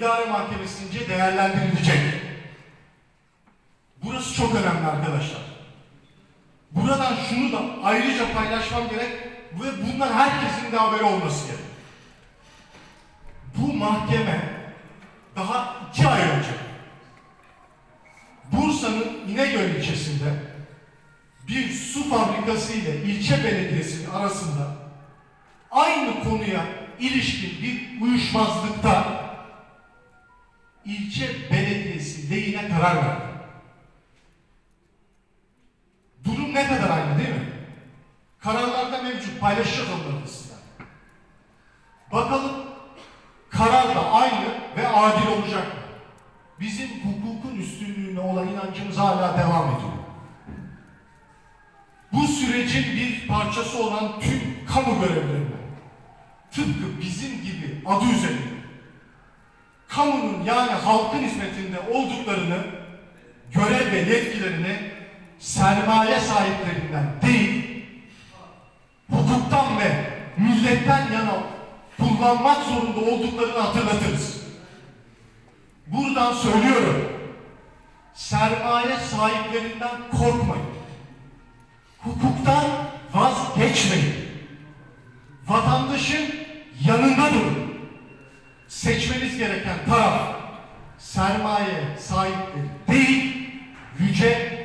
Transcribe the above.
idare mahkemesince değerlendirilecek. Burası çok önemli arkadaşlar. Buradan şunu da ayrıca paylaşmam gerek ve bundan herkesin de haberi olması gerek. Bu mahkeme daha iki ay önce Bursa'nın İnegöl ilçesinde bir su fabrikası ile ilçe belediyesinin arasında aynı konuya ilişkin bir uyuşmazlıkta ilçe belediyesi lehine karar verdi. Durum ne kadar aynı değil mi? Kararlarda mevcut paylaşacağız onları da sizler. Bakalım karar da aynı ve adil olacak mı? Bizim hukukun üstünlüğüne olan inancımız hala devam ediyor. Bu sürecin bir parçası olan tüm kamu görevlilerine tıpkı bizim gibi adı üzerinde kamunun yani halkın hizmetinde olduklarını görev ve yetkilerini sermaye sahiplerinden değil hukuktan ve milletten yana kullanmak zorunda olduklarını hatırlatırız. Buradan söylüyorum. Sermaye sahiplerinden korkmayın. Hukuktan vazgeçmeyin. Vatandaşın yanında durun. Seçmeniz gereken taraf sermaye sahipleri değil, yüce